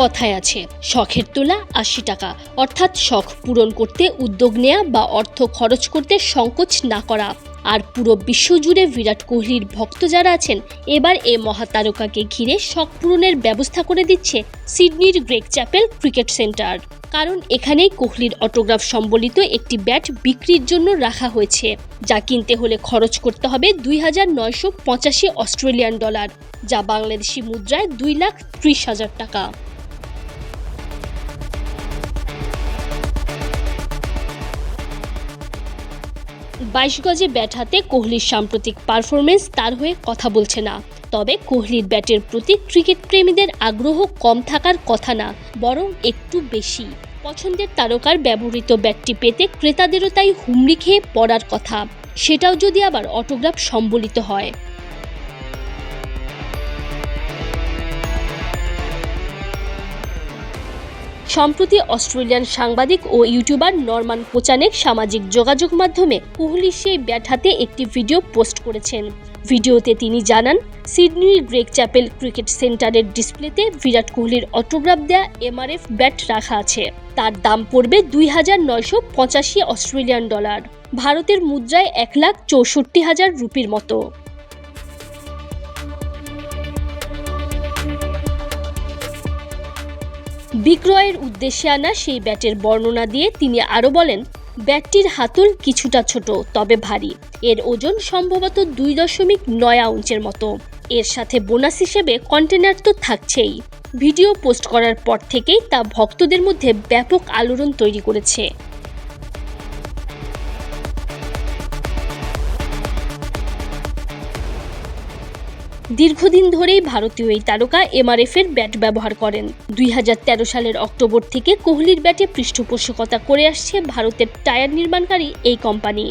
কথায় আছে, শখের তোলা আশি টাকা। অর্থাৎ শখ পূরণ করতে, উদ্যোগ নেওয়া বা অর্থ খরচ করতে সংকোচ না করা। আর পুরো বিশ্বজুড়ে বিরাট কোহলির ভক্ত যারা আছেন, এবার এ মহাতারকাকে ঘিরে শখ পূরণের ব্যবস্থা করে দিচ্ছে সিডনির গ্রেক চ্যাপেল ক্রিকেট সেন্টার। কারণ এখানেই কোহলির অটোগ্রাফ সম্বলিত একটি ব্যাট বিক্রির জন্য রাখা হয়েছে, যা কিনতে হলে খরচ করতে হবে দুই হাজার নয়শো পঁচাশি অস্ট্রেলিয়ান ডলার, যা বাংলাদেশি মুদ্রায় দুই লাখ ত্রিশ হাজার টাকা। বাইশ গজে ব্যাট হাতে কোহলির সাম্প্রতিক পারফরমেন্স তার হয়ে কথা বলছে না। তবে কোহলির ব্যাটের প্রতি ক্রিকেট প্রেমীদের আগ্রহ কম থাকার কথা না, বরং একটু বেশি। পছন্দের তারকার ব্যবহৃত ব্যাটটি পেতে ক্রেতাদেরও তাই হুমড়ি খেয়ে পড়ার কথা। সেটাও যদি আবার অটোগ্রাফ সম্বলিত হয়। সম্প্রতি অস্ট্রেলিয়ান সাংবাদিক ও ইউটিউবার নরমান কোচানেক সামাজিক যোগাযোগ মাধ্যমে কোহলির সেই ব্যাট হাতে একটি ভিডিও পোস্ট করেছেন। ভিডিওতে তিনি জানান সিডনির গ্রেক চ্যাপেল ক্রিকেট সেন্টারের ডিসপ্লেতে বিরাট কোহলির অটোগ্রাফ দেয়া এমআরএফ ব্যাট রাখা আছে। তার দাম পড়বে দুই হাজার নয়শো পঁচাশি অস্ট্রেলিয়ান ডলার। ভারতের মুদ্রায় এক লাখ চৌষট্টি হাজার রুপির মতো। বিক্রয়ের উদ্দেশ্যে আনা সেই ব্যাটের বর্ণনা দিয়ে তিনি আরও বলেন, ব্যাটটির হাতল কিছুটা ছোট, তবে ভারী। এর ওজন সম্ভবত দুই দশমিক নয় আউন্সের মতো। এর সাথে বোনাস হিসেবে কন্টেনার তো থাকছেই। ভিডিও পোস্ট করার পর থেকেই তা ভক্তদের মধ্যে ব্যাপক আলোড়ন তৈরি করেছে। দীর্ঘদিন ধরেই ভারতীয় এই তারকা এমআরএফ এর ব্যাট ব্যবহার করেন। দুই হাজার তেরো সালের অক্টোবর থেকে কোহলির ব্যাটে পৃষ্ঠপোষকতা করে আসছে ভারতের টায়ার নির্মাণকারী এই কোম্পানি।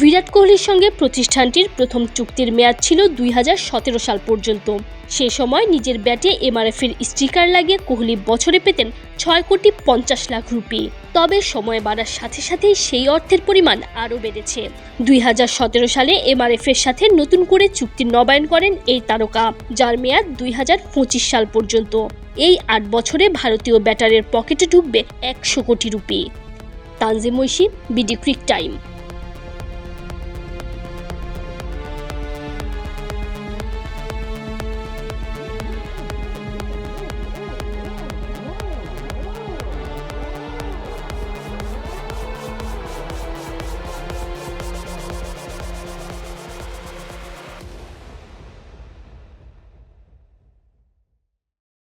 বিরাট কোহলির সঙ্গে প্রতিষ্ঠানটির প্রথম চুক্তির মেয়াদ ছিল দুই হাজার সতেরো সাল পর্যন্ত। সে সময় নিজের ব্যাটে এমআরএফ এর স্টিকার লাগিয়ে কোহলি বছরে পেতেন ছয় কোটি পঞ্চাশ লাখ রুপি। তবে সময় বাড়ার সাথে সাথেই সেই অর্থের পরিমাণ আরও বেড়েছে। দুই হাজার সতেরো সালে এমআরএফ এর সাথে নতুন করে চুক্তি নবায়ন করেন এই তারকা, যার মেয়াদ দুই হাজার পঁচিশ সাল পর্যন্ত। এই আট বছরে ভারতীয় ব্যাটারের পকেটে ঢুকবে একশো কোটি rupee. Tanjim Oishi, BD Cric Time.